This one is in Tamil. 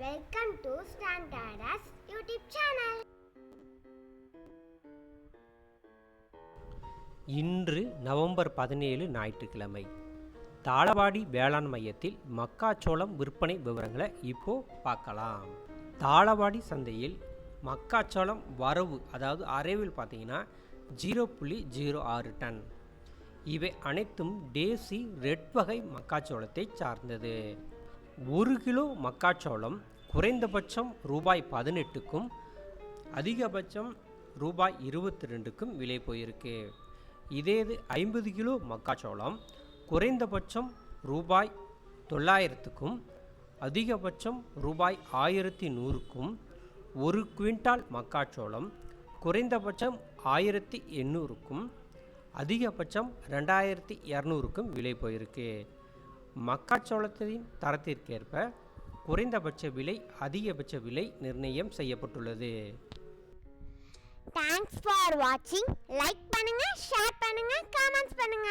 வெல்கம் டு ஸ்டாண்டர்டாஸ் யூடியூப் சேனல் இன்று நவம்பர் பதினேழு ஞாயிற்றுக்கிழமை. தாளவாடி வேளாண் மையத்தில் மக்காச்சோளம் விற்பனை விவரங்களை இப்போ பார்க்கலாம். தாளவாடி சந்தையில் மக்காச்சோளம் வரவு அதாவது அரைவில் பார்த்தீங்கன்னா ஜீரோ புள்ளி ஜீரோ ஆறு டன். இவை அனைத்தும் டேசி ரெட் வகை மக்காச்சோளத்தை சார்ந்தது. ஒரு கிலோ மக்காச்சோளம் குறைந்தபட்சம் ரூபாய் பதினெட்டுக்கும் அதிகபட்சம் ரூபாய் இருபத்தி ரெண்டுக்கும் விலை போயிருக்கு. இதே இது ஐம்பது கிலோ மக்காச்சோளம் குறைந்தபட்சம் ரூபாய் தொள்ளாயிரத்துக்கும் அதிகபட்சம் ரூபாய் ஆயிரத்தி நூறுக்கும் ஒரு குவிண்டால் மக்காச்சோளம் குறைந்தபட்சம் ஆயிரத்தி எண்ணூறுக்கும் அதிகபட்சம் ரெண்டாயிரத்தி இரநூறுக்கும் விலை போயிருக்கு. மக்காச்சோளத்தின் தரத்திற்கேற்ப குறைந்தபட்ச விலை அதிகபட்ச விலை நிர்ணயம் செய்யப்பட்டுள்ளது. தேங்க்ஸ் ஃபார் வாட்சிங் லைக் பண்ணுங்க ஷேர் பண்ணுங்க கமெண்ட்ஸ் பண்ணுங்க.